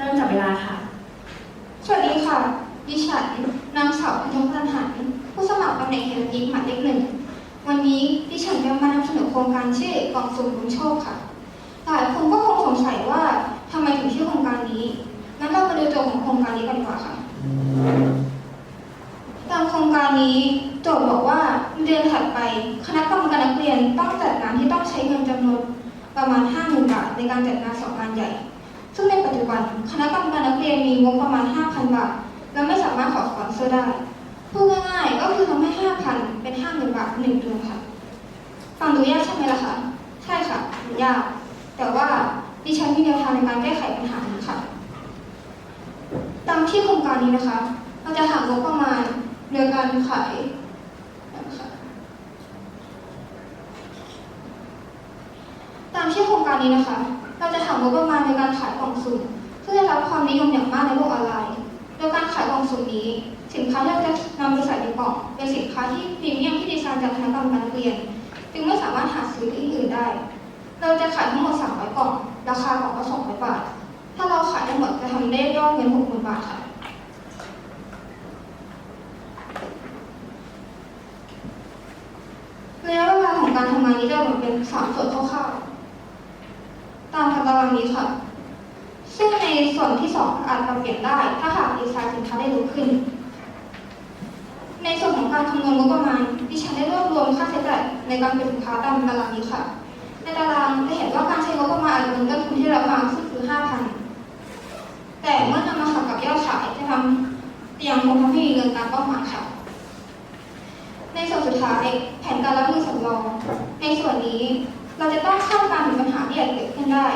เริ่มจับเวลาค่ะ สวัสดีค่ะ ดิฉันนางสาวพันธพันหัน ผู้สมัครตำแหน่งเฮลยิกหมายเลขหนึ่ง วันนี้ดิฉันจะมานำเสนอโครงการชื่อกองสุ่มลุ้นโชคค่ะ หลายคนก็คงสงสัยว่าทำไมถึงชื่อโครงการนี้ งั้นเรามาดูตัวของโครงการนี้กันดีกว่าค่ะ ตามโครงการนี้โจทย์บอกว่าเดือนถัดไปคณะกรรมการนักเรียนต้องจัดงานที่ต้องใช้เงินจำนวนประมาณ 50,000 บาทในการจัดงานสองงานใหญ่ ซึ่งในปัจจุบันคณะกรรมการนักเรียนมีงบประมาณ 5,000 บาท และไม่สามารถขอสปอนเซอร์ได้ พูดง่ายๆ ก็คือทำให้ 5,000 เป็น 50,000 บาทหนึ่งเดือนค่ะ ฟังดูยากใช่ไหมล่ะคะ ใช่ค่ะยาก แต่ว่าดิฉันมีแนวทางในการแก้ไขปัญหานี้ค่ะ ตามที่โครงการนี้นะคะ เราจะหางบประมาณโดยการขายตามที่โครงการนี้นะคะ เราจะหางบประมาณในการขายกล่องสุ่มซึ่งได้รับความนิยมอย่างมากในโลกออนไลน์โดยการขายกล่องสุ่มนี้ สินค้าที่เราจะนำไปใส่ในกล่องเป็นสินค้าที่พรีเมียมที่ดีไซน์จากคณะกรรมการนักเรียน จึงไม่สามารถหาซื้อที่อื่นได้ เราจะขายทั้งหมด300กล่อง ราคากล่องละ200บาท ถ้าเราขายทั้งหมดจะทำได้ยอดเงิน60,000บาทค่ะระยะเวลาของการทำงานนี้จะแบ่งเป็นสามส่วนคร่าวๆ ตามตารางนี้ค่ะ ซึ่งในส่วนที่สองอาจปรับเปลี่ยนได้ ถ้าหากดีไซน์สินค้าได้รู้ขึ้น ในส่วนของการคำนวณงบประมาณดิฉันได้รวบรวมค่าใช้จ่ายในการผลิตสินค้าตามตารางนี้ค่ะ ในตารางจะเห็นว่าการใช้งบประมาณอาจจะเป็นต้นทุนที่เรามาซึ่งคือ5,000แต่เมื่อนำมาหักกับยอดขายจะทำยังคงทำให้มีเงินตามเป้าหมายค่ะในส่วนสุดท้ายแผนการรับมือสำรอง ในส่วนนี้ เราจะต้องคาการถึงปัญหาที่อาจเกิดขึ้นได้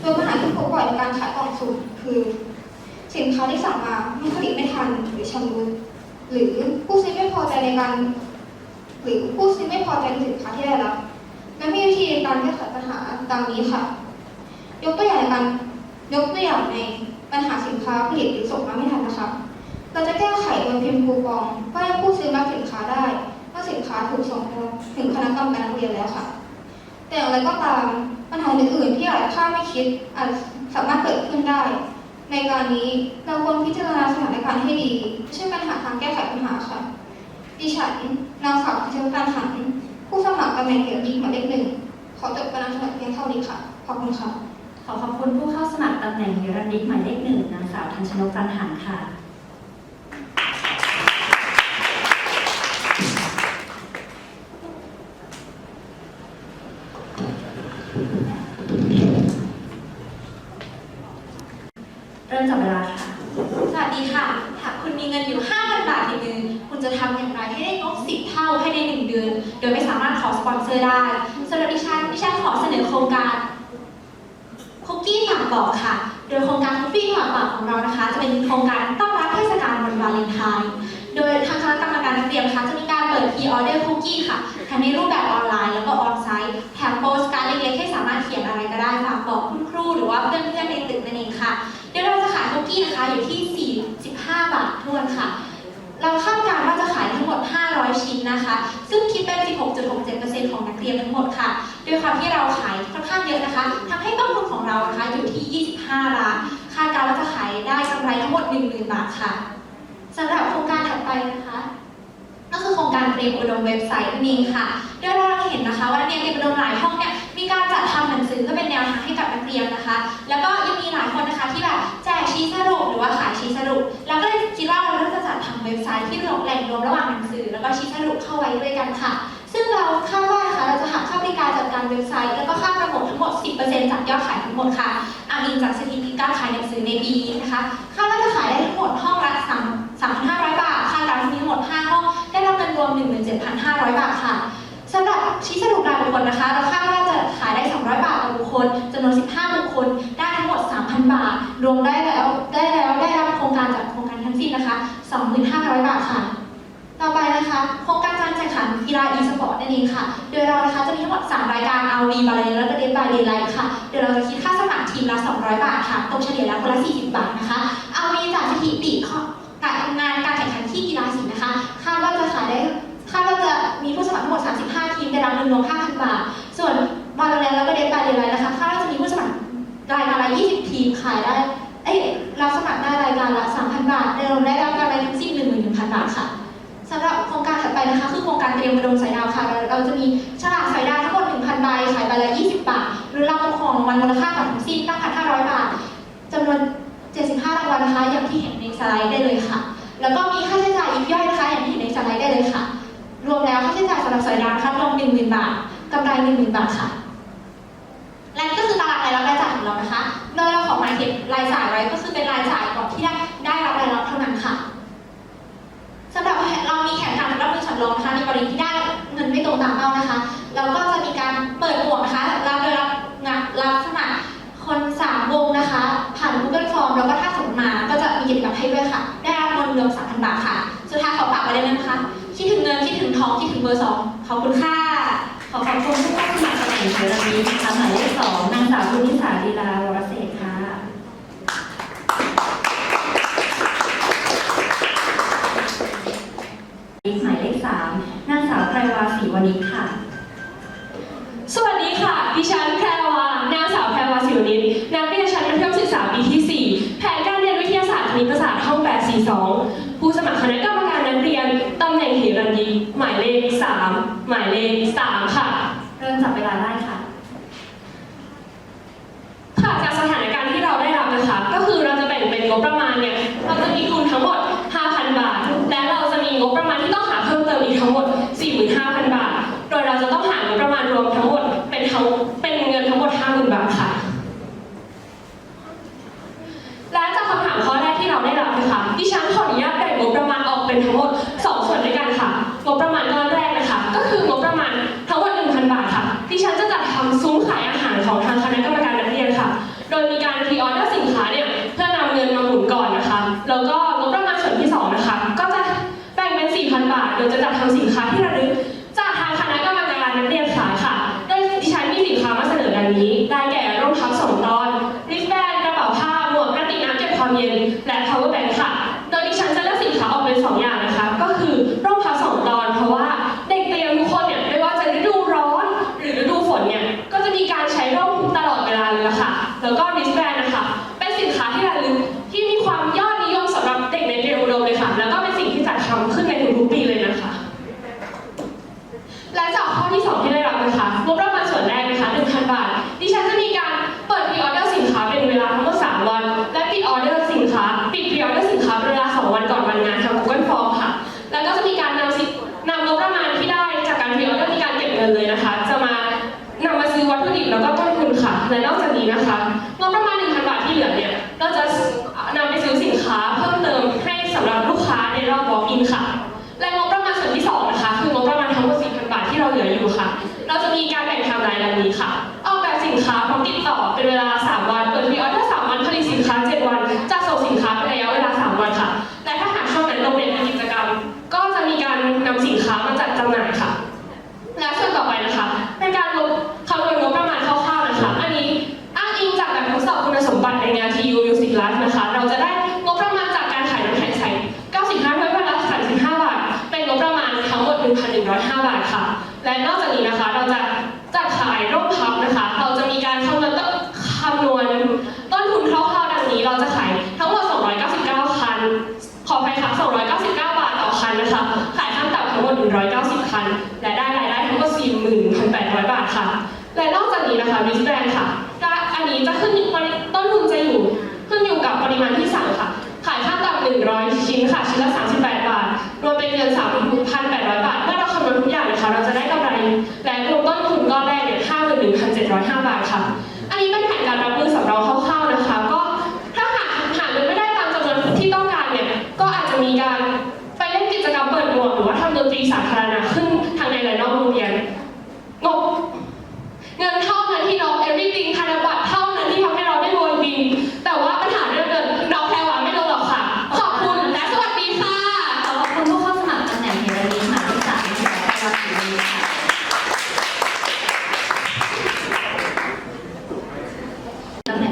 โดยปัญหาที่พบบ่อยในการขายกล่องสุ่มคือ สินค้าที่สั่งมาไม่ผลิตไม่ทันหรือชำรุดหรือผู้ซื้อไม่พอใจในการ หรือผู้ซื้อไม่พอใจในสินค้าที่ได้รับและมีวิธีการแก้ไขปัญหาดังนี้ค่ะ ยกตัวอย่างในการยกตัวอย่างในปัญหาสินค้าผลิตหรือส่งมาไม่ทันนะคะ เราจะแก้ไขโดยพิมพ์คูปองเพื่อให้ผู้ซื้อรับสินค้าได้เมื่อสินค้าถูกส่งถึงคณะกรรมการนักเรียนแล้วค่ะ แต่อย่างไรก็ตามปัญหาอื่นๆที่อาจคาดไม่คิดอาจสามารถเกิดขึ้นได้ ในการนี้เราควรพิจารณาสถานการณ์ให้ดีช่วยกันหาทางแก้ไขปัญหาค่ะดิฉันนางสาวพิชการหัน ผู้สมัครตำแหน่งเกียรติหมายเลขหนึ่งขอจบการนำเสนอเพียงเท่านี้ค่ะขอบคุณค่ะขอขอบคุณผู้เข้าสมัครตำแหน่งนิรันดร์หมายเลขหนึ่งนางสาวทันชนกจันหันค่ะ เริ่มจับเวลาค่ะ สวัสดีค่ะ หากคุณมีเงินอยู่ 5,000 บาทในมือ คุณจะทำอย่างไรให้ได้งบ 10 เท่าภายใน 1 เดือน โดยไม่สามารถขอสปอนเซอร์ได้สำหรับดิฉัน ดิฉันขอเสนอโครงการคุกกี้ฝากบอกค่ะ โดยโครงการคุกกี้ฝากบอกของเรานะคะ จะเป็นโครงการต้อนรับเทศกาลวันวาเลนไทน์ โดยทางคณะกรรมการนักเรียนนะคะจะมีการเปิดพรีออเดอร์คุกกี้ค่ะทั้งในรูปแบบออนไลน์แล้วก็ออนไซต์แถมโปสการ์ดเล็กๆให้สามารถเขียนอะไรก็ได้ฝากบอกคุณครูหรือว่าเพื่อนๆในตึกนั่นเองค่ะ เดี๋ยวเราจะขายคุกกี้ นะคะอยู่ที่ 45 บาททวนค่ะ เราคาดการณ์ว่าจะขายทั้งหมด 500 ชิ้นนะคะ ซึ่งคิดเป็น 16.67%ของนักเรียนทั้งหมดค่ะ ด้วยความที่เราขายค่อนข้างเยอะนะคะทำให้ต้นทุนของเรานะคะอยู่ที่ 25 ล้านคาดการณ์ว่าจะขายได้กำไรทั้งหมด 10,000 บาทค่ะสำหรับโครงการถัดไปนะคะก็คือโครงการเตรียมอุดมเว็บไซต์นั่นเองค่ะโดยเราเห็นนะคะว่าเรียนเตรียมอุดมหลายห้องเนี่ยมีการจัดทำหนังสือเพื่อเป็นแนวทางให้กับนักเรียนนะคะ แล้วก็ยังมีหลายคนนะคะที่แบบแจกชีสรุป รือว่าขายชี้สรุปเราก็เลยคิดว่าเราจะจัดทำเว็บไซต์ที่รวมแหล่งรวมระหว่างหนังสือ แล้วก็ชี้สรุปเข้าไว้ด้วยกันค่ะ ซึ่งเราคาดว่านะคะเราจะหักค่าบริการจัดการเว็บไซต์ แล้วก็ค่าปรโมททั้งหมด 10%จากยอดขายทั้งหมดค่ะอ้างอิงจากสถิติการขายหนังสือในปีนี้นะคะคาดว่าจะขายได้ทั้งหมดห้องละ3 3,500 บาทค่าการที่มีทั้งหมด 5 ห้อง ได้รับเงินรวม 17,500 บาทค่ะสำหรับชี้สรุปรายบุคคลนะคะ เราคาดว่าจะขายได้ 200 บาทต่อบุคคลจำนวน 15 บุคคล ได้ทั้งหมด 3,000 บาท รวมได้แล้วได้แล้วได้ สิ้นนะคะ 2,500 บาทค่ะ ต่อไปนะคะโครงการการแข่งขันกีฬา e-sport นั่นเองค่ะ โดยเรานะคะจะมีทั้งหมด 3 รายการ RV บาเลแล้วก็เดนบายเดนไลท์ค่ะ โดยเราจะคิดค่าสมัครทีมละ 200 บาทค่ะ ตกเฉลี่ยแล้วคนละ 40 บาทนะคะ RV จากสถิติข้อการงานการแข่งขันที่กีฬาสีนะคะ คาดว่าจะขายได้คาดว่าจะมีผู้สมัครทั้งหมด 35 ทีมได้รับเงินรวม5,000 บาท ส่วนบาลแลแล้วก็เดนบายเดนไลท์นะคะคาดว่าจะมีผู้สมัครรายการละ 20 ทีมขายได้ เอ้ยรับสมัครได้รายการละ3,000 บาทรวมได้รับการรายทั้งสิ้น11,000 บาทค่ะสำหรับโครงการถัดไปนะคะ คือโครงการเตรียมอุดมสายดาวค่ะ เราจะมีฉลากสายดาวทั้งหมด 1,000 ใบขายใบละ 20 บาท หรือรางวัลของรางวัลมูลค่าทั้งสิ้น9,500 บาทจำนวน 75 รางวัลนะคะ อย่างที่เห็นในสไลด์ได้เลยค่ะ แล้วก็มีค่าใช้จ่ายยิบย่อยนะคะ อย่างที่เห็นในสไลด์ได้เลยค่ะ รวมแล้วค่าใช้จ่ายสำหรับสายดาวนะคะรวม10,000 บาทกำไร10,000 บาทค่ะายเหตุรายจ่ายไว้ก็คือเป็นรายจ่ายก่อนที่ได้ได้รับรายรับเท่านั้นค่ะสำหรับเรามีแผนการรับมือสำรองนะคะในกรณีที่ได้เงินไม่ตรงตามเป้านะคะเราก็จะมีการเปิดหมวกนะคะรับโดยรับงานรับสมัครคนสามวงนะคะ ผ่าน Google Form แล้วก็ถ้าสมมติมาก็จะมีกิจกรรมให้ด้วยค่ะ ได้รับเงินรวม3,000บาทค่ะ สุดท้ายขอฝากไว้เลยนะคะคิดถึงเงินคิดถึงทองคิดถึงเบอร์สองขอบคุณค่ะขอขอบคุณผู้เข้าสมัครตำแหน่งในวันนี้นะคะหมายเลขสองนางสาวคุณนิสาลีลา ณิตศาสตร์ห้อง 842 ผู้สมัครคณะกรรมการนักเรียน ตำแหน่งเหรัญยิกหมายเลข 3 หมายเลข 3 ค่ะ เริ่มจับเวลาได้ค่ะ ค่ะจากสถานการณ์ที่เราได้รับนะคะ ก็คือเราจะแบ่งเป็นงบประมาณเนี่ย เราจะมีทุนทั้งหมด 5,000 บาท และเราจะมีงบประมาณที่ต้องหาเพิ่มเติมอีกทั้งหมด 45,000 บาท โดยเราจะต้องหางบประมาณรวมทั้งหมดเป็นทั้งเป็นเงินทั้งหมด 50,000 บาทค่ะและ 105 บาทค่ะ และนอกจากนี้นะคะเราจะจัดขายร่มพับนะคะ เราจะมีการคำนวณต้นคำนวณต้นทุนคร่าวๆดังนี้ เราจะขายทั้งหมด 299 คัน ขอไปค่ะ 299 บาทต่อคันนะคะ ขายขั้นต่ำทั้งหมด 190 คัน และได้รายได้ทั้งหมด41,800 บาทค่ะ และนอกจากนี้นะคะวิสแบนด์ค่ะอันนี้จะขึ้นต้นทุนจะอยู่ขึ้นอยู่กับปริมาณที่สั่งค่ะขายขั้นต่ำ100 ชิ้นค่ะ ชิ้นละ 38 บาท รวมเป็นเงิน 3,800 บาทเมื่อ นะคะ เราจะได้กำไรและรวมต้นทุนก้อนแรกเนี่ย51,705บาทค่ะอันนี้เป็นแผ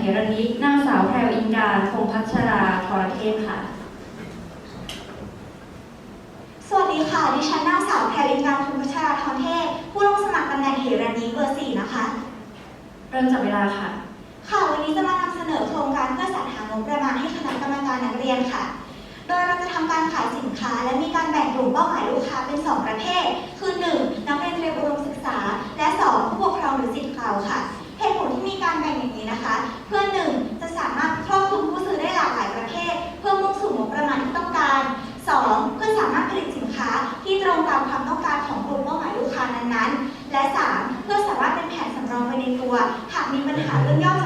ตำแหน่งเฮรัญยิกนางสาวแพรวอินการพงษ์พัชราธรเทพค่ะ สวัสดีค่ะ ดิฉันนางสาวแพรวินการภูมิพัชราธรเทพผู้ลงสมัครตำแหน่งเหรัญญิกเบอร์สี่นะคะ เริ่มจับเวลาค่ะ ค่ะ วันนี้จะมานำเสนอโครงการเพื่อสรรหางบประมาณนักเรียนค่ะ โดยเราจะทำการขายสินค้า และมีการแบ่งกลุ่มเป้าหมายลูกค้าเป็น 2 ประเภท คือ 1. นักเรียนเตรียมอุดมศึกษา และ 2. ผู้ปกครองหรือสิทธิ์เก่าค่ะ เหตุผลที่มีการแบ่งอย่างนี้นะคะ เพื่อหนึ่งจะสามารถครอบคลุมผู้ซื้อได้หลากหลายประเภทเพื่อมุ่งสู่งบประมาณที่ต้องการ 2. เพื่อสามารถผลิตสินค้าที่ตรงตามความต้องการของกลุ่มเป้าหมายลูกค้านั้นๆ และ 3. เพื่อสามารถเป็นแผนสำรองไปในตัว หากมีปัญหาเรื่องยอด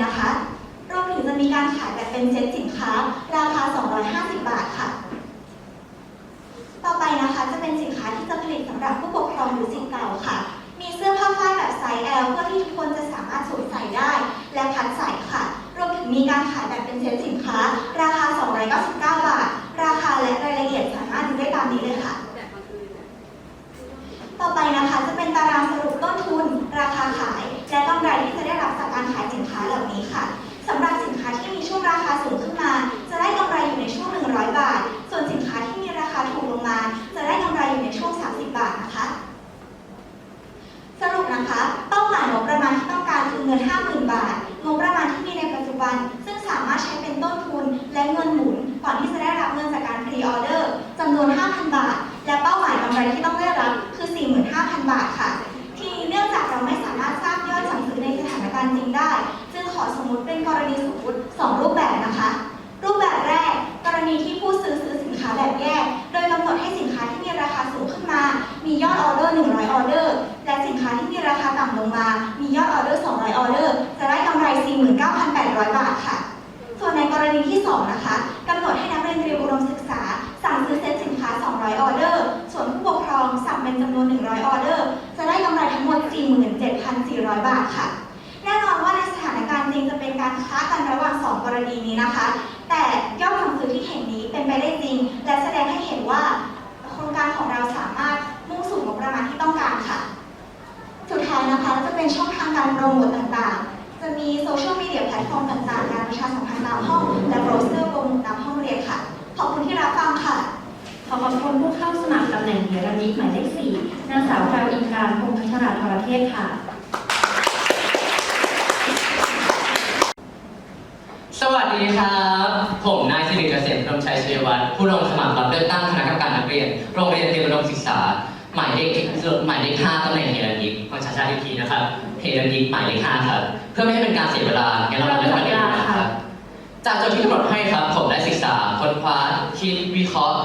นี้เลยนะคะรวมถึงจะมีการขายแบบเป็นเซ็ตสินค้า ราคา 250 บาทค่ะ ต่อไปนะคะจะเป็นสินค้าที่จะผลิตสำหรับผู้ปกครองหรือสิทธิ์เก่าค่ะ มีเสื้อผ้าฝ้ายแบบไซส์ L เพื่อที่ทุกคนจะสามารถสวมใส่ได้ และพัดใส่ค่ะ รวมถึงมีการขายแบบเป็นเซ็ตสินค้า ราคา 299 บาท ราคาและรายละเอียดสามารถดูได้ตามนี้เลยค่ะ ต่อไปนะคะจะเป็นตารางสรุปต้นทุน ราคาขาย และกำไรที่จะได้ การขายสินค้าเหล่านี้ค่ะสำหรับ เป็นช่องทางการโปรโมทต่างๆ จะมีโซเชียลมีเดียแพลตฟอร์มต่างๆ การประชาสัมพันธ์ตามห้อง และโบรเซอร์โปรโมทตามห้องเรียนค่ะ ขอบคุณที่รับฟังค่ะ ขอขอบคุณผู้เข้าสมัครตำแหน่งเฮรันิกหมายเลขสี่นางสาวแพรวอินทราพงษ์พัชราธรเทพค่ะ สวัสดีครับ ผมนายสิริเกษมพรหมชัยชัยวัฒน์ผู้ลงสมัครรับเลือกตั้งคณะกรรมการนักเรียน โรงเรียนเตรียมอุดมศึกษา หมายเลขหมายเลข5ตำแหน่งเฮรันยิกขอช้าๆอีกทีนะครับเฮรันยิกหมายเลข5ครับ เพื่อไม่ให้เป็นการเสียเวลางั้นเราเริ่มกันเลยนะครับจากโจทย์ที่กำหนดให้ครับ ผมได้ศึกษาค้นคว้าคิดวิเคราะห์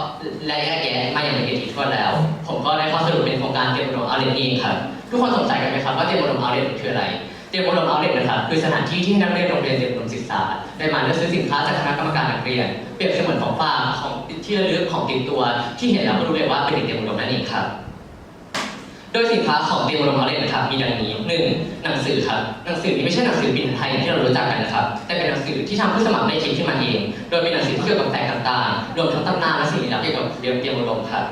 และแยกแยะมาอย่างละเอียดถี่ถ้วนแล้ว ผมก็ได้ข้อสรุปเป็นโครงการเตรียมอุดมเอาเลนเองครับ ทุกคนสงสัยกันไหมครับว่าเตรียมอุดมเอาเลนคืออะไรเตรียมอุดมเอาเลนนะครับคือสถานที่ที่นักเรียนโรงเรียนเตรียมอุดมศึกษา ได้มาเลือกซื้อสินค้าจากคณะกรรมการนักเรียน เปรียบเสมือนของฝากของที่ระลึกของติดตัว ที่เห็นแล้วก็รู้เลยว่าเป็นเด็กเตรียมอุดมนั่นเองครับ โดยสินค้าของเตรียมอุดมเอาเลนนะครับมีดังนี้หนึ่งหนังสือครับหนังสือนี้ไม่ใช่หนังสือพิมพ์ไทยอย่างที่เรารู้จักกันนะครับแต่เป็นหนังสือที่ทางผู้สมัครได้คิดขึ้นมาเอง โดยเป็นหนังสือที่เกี่ยวกับแสงต่างๆรวมทั้งตำนานและสิ่งลี้ลับเกี่ยวกับเตรียมเตียมอุดมครับ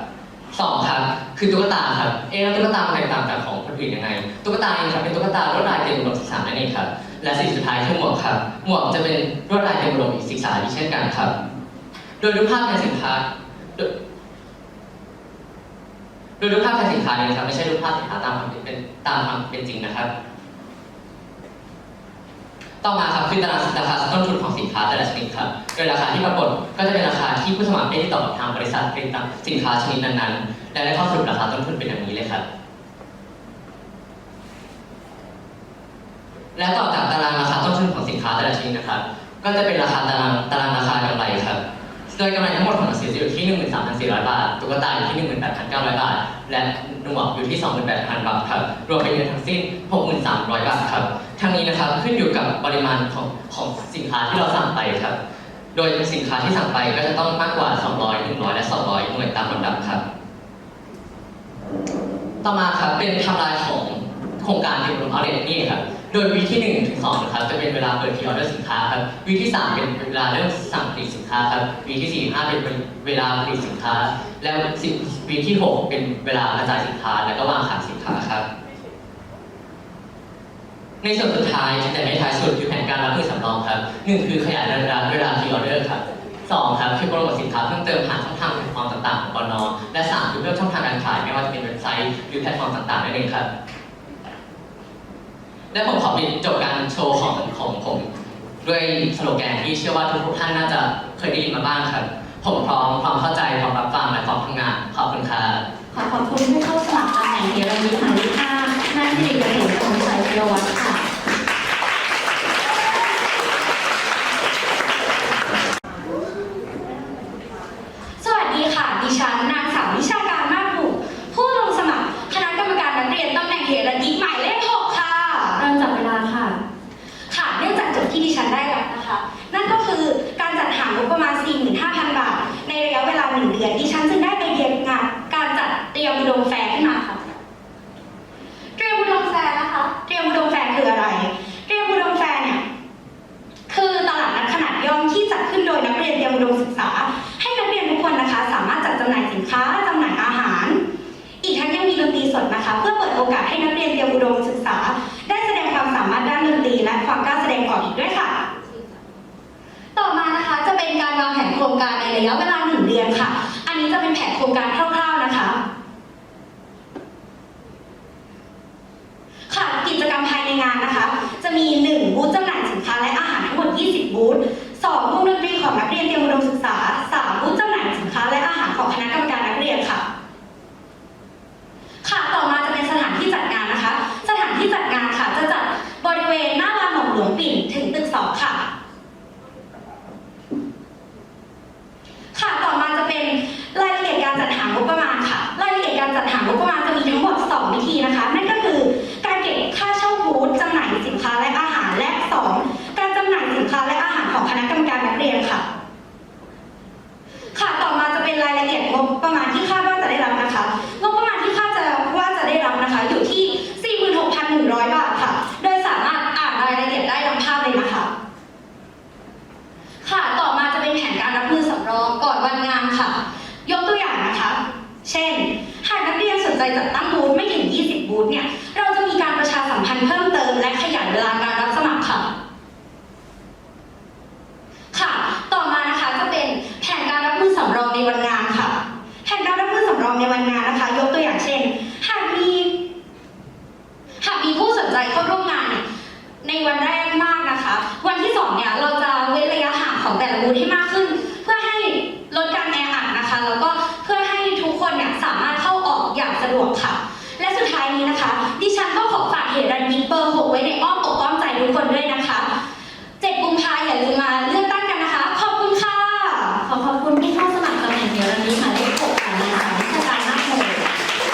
สองครับคือตุ๊กตาครับเอ๊ะตุ๊กตามันแตกต่างจากของคนอื่นยังไงตุ๊กตาเองครับเป็นตุ๊กตาลวดลายเตรียมอุดมศึกษานั่นเองครับและสิ่งสุดท้ายคือหมวกครับหมวกจะเป็นลวดลายเตรียมอุดมศึกษาอีกเช่นกันครับ โดยรูปภาพในสินค้าโดยรูปภาพในสินค้านี้นะครับ ไม่ใช่รูปภาพสินค้าตามความเป็นตามความเป็นจริงนะครับ ต่อมาครับคือตารางราคาต้นทุนของสินค้าแต่ละชนิดครับ โดยราคาที่ปรากฏก็จะเป็นราคาที่ผู้สมัครได้ติดต่อกับทางบริษัทผลิตสินค้าชนิดนั้นๆ และได้ข้อสรุปราคาต้นทุนเป็นอย่างนี้เลยครับและต่อจากตารางราคาต้นทุนของสินค้าแต่ละชนิดนะครับ ก็จะเป็นราคาตารางตารางราคากำไรครับ โดยกำไรทั้งหมดของหนังสือจะอยู่ที่ 13,400 บาท ตุ๊กตาอยู่ที่ 18,900 บาท และหนวกอยู่ที่ 28,000 บาทครับ รวมเป็นเงินทั้งสิ้น 6,300 บาทครับ ทั้งนี้นะครับขึ้นอยู่กับปริมาณของของสินค้าที่เราสั่งไปครับ โดยสินค้าที่สั่งไปก็จะต้องมากกว่า 200 100 และ 200 หน่วยตามลำดับครับ ต่อมาครับเป็นทำลายของโครงการเทคโนโลยีเอาเลนนี่ครับ โดยวีที่1นถึงสครับจะเป็นเวลาเปิดพรีออเดอร์สินค้าครับวีที่ 3 เป็นเวลาเริ่มสั่งผลิตสินค้าครับวีที่4ี่ห้าเป็นเวลาผลิตสินค้า แล้ววีที่ 6 เป็นเวลากระจายสินค้า และก็วางขายสินค้าครับ ในส่วนสุดท้ายแต่ไม่ท้ายสุดคือแผนการรับมือสำรองครับหนึ่งคือขยายระยะเวลาพรีออเดอร์ครับสองครับคือโปรโมทสินค้าเพิ่มเติมผ่านช่องทางแพลตฟอร์มต่างๆของกนอและสามคือเพิ่มช่องทางการขายไม่ว่าจะเป็นเว็บไซต์หรือแพลตฟอร์มต่างๆนั่นเองครับ ได้ผมขอปิดจบการโชว์ของของผม ด้วยสโลแกนที่เชื่อว่าทุกๆท่านน่าจะเคยได้ยินมาบ้างครับ ผมพร้อมความเข้าใจพร้อมรับฟังและพร้อมทำงานขอบคุณครับ ขอขอบคุณผู้เข้าสมัครตำแหน่งเดียวมีทางวิภาคหน้าที่เอกเกษตรของชัยพิรวัตรค่ะ มี 1 บูธจำหน่ายสินค้าและอาหารทั้งหมด 20 บูธ2วงดนตรีของนักเรียนเตรียมอุดมศึกษา 3 บูธจำหน่ายสินค้าและอาหารของคณะกรรมการ สำรองในวันงานค่ะแผนการรัเพื่อสำรองในวันงาน